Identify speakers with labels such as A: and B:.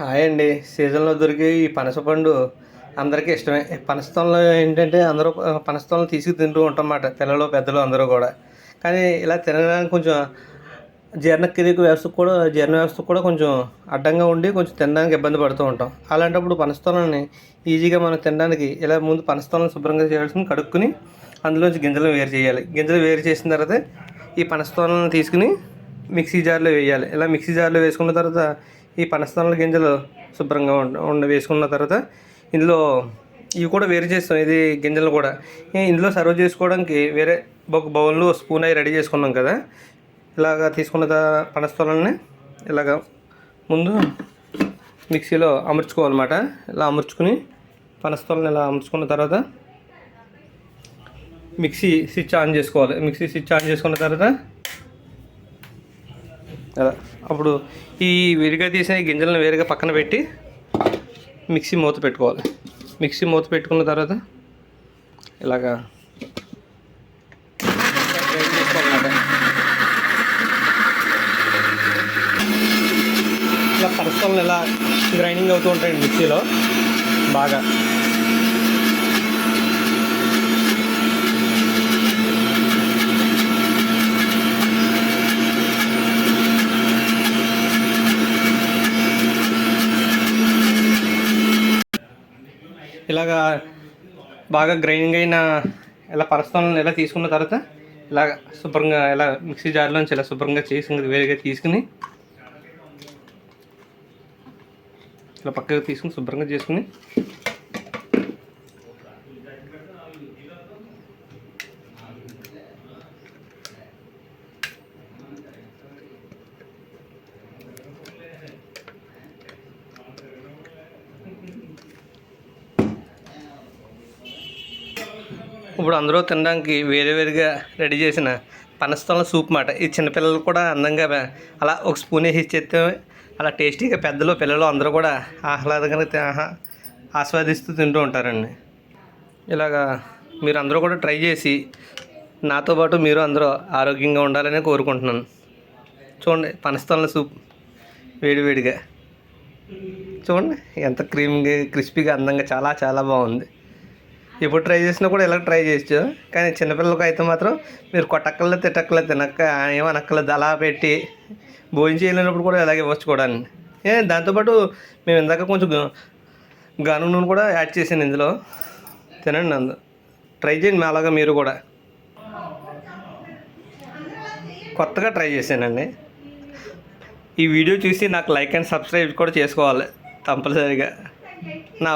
A: Hi అండి. సీజన్లో దొరికే ఈ పనసపండు అందరికీ ఇష్టమే. పనసతంలో ఏంటంటే అందరూ పనసతంలో తీసుకు తింటూ ఉంటామన్నమాట పిల్లలు పెద్దలు అందరూ కూడా. కానీ ఇలా తినడానికి కొంచెం జీర్ణక్రియకు వ్యవస్థకు కూడా జీర్ణ వ్యవస్థకు కూడా కొంచెం అడ్డంగా ఉండి కొంచెం తినడానికి ఇబ్బంది పడుతూ ఉంటాం. అలాంటప్పుడు పనసతోలని ఈజీగా మనం తినడానికి ఇలా ముందు పనసతోలను శుభ్రంగా చేయాల్సింది కడుక్కుని అందులోంచి గింజలను వేరు చేయాలి. గింజలు వేరు చేసిన తర్వాత ఈ పనసతోలను తీసుకుని మిక్సీ జార్లో వేయాలి. ఇలా మిక్సీ జార్లో వేసుకున్న తర్వాత ఈ పనసతోనల గింజలు శుభ్రంగా ఉండ వేసుకున్న తర్వాత ఇందులో ఇవి కూడా వేరు చేస్తాం ఇది గింజలు కూడా. ఇందులో సర్వ్ చేసుకోవడానికి వేరే ఒక బౌల్లో స్పూన్ అవి రెడీ చేసుకున్నాం కదా. ఇలాగా తీసుకున్న త- ఇలాగ ఇలాగా ముందు మిక్సీలో అమర్చుకోవాలన్నమాట. ఇలా అమర్చుకుని పనస్తోలని ఇలా అమర్చుకున్న తర్వాత మిక్సీ స్విచ్ ఆన్ చేసుకోవాలి. మిక్సీ స్విచ్ ఆన్ చేసుకున్న తర్వాత అప్పుడు ఈ విరిగా తీసిన గింజలను వేరుగా పక్కన పెట్టి మిక్సీ మూత పెట్టుకోవాలి. మిక్సీ మూత పెట్టుకున్న తర్వాత ఇలాగా ఇలా పరసలను ఇలా గ్రైండింగ్ అవుతూ ఉంటాయండి మిక్సీలో? బాగా. ఇలాగా బాగా గ్రైండింగ్ అయిన ఇలా పరస్తాలను ఇలా తీసుకున్న తర్వాత ఇలా శుభ్రంగా ఇలా మిక్సీ జార్లోంచి ఇలా శుభ్రంగా చేసి వేరుగా తీసుకుని ఇలా పక్కగా తీసుకుని శుభ్రంగా చేసుకుని ఇప్పుడు అందరూ తినడానికి వేరే వేరుగా రెడీ చేసిన పనస్తలం సూప్ మాట. ఈ చిన్నపిల్లలు కూడా అందంగా అలా ఒక స్పూన్ వేసి ఇచ్చేస్తే అలా టేస్టీగా పెద్దలు పిల్లలు అందరూ కూడా ఆహ్లాదంగా ఆహా- ఆస్వాదిస్తూ తింటూ ఉంటారండి. ఇలాగా మీరు అందరూ కూడా ట్రై చేసి నాతో పాటు మీరు అందరూ ఆరోగ్యంగా ఉండాలని కోరుకుంటున్నాను. చూడండి పనస్తలం సూప్ వేడివేడిగా చూడండి ఎంత క్రీమ్గా క్రిస్పీగా అందంగా చాలా చాలా బాగుంది. ఎప్పుడు ట్రై చేసినా కూడా ఇలా ట్రై చేయొచ్చు. కానీ చిన్నపిల్లలకు అయితే మాత్రం మీరు కొట్టక్కర్లేదు తిట్టక్కర్లేదు తినక్క ఏమనక్కర్లేదు. అలా పెట్టి భోజనం చేయలేనప్పుడు కూడా ఇలాగే ఇవ్వచ్చు కూడా ఏ దాంతోపాటు మేము ఇందాక కొంచెం గను నూనె కూడా యాడ్ చేసాను ఇందులో. తినండి అందు ట్రై చేయండి అలాగా మీరు కూడా. కొత్తగా ట్రై చేశానండి. ఈ వీడియో చూసి నాకు లైక్ అండ్ సబ్స్క్రైబ్ కూడా చేసుకోవాలి. కంపల్సరీగా నా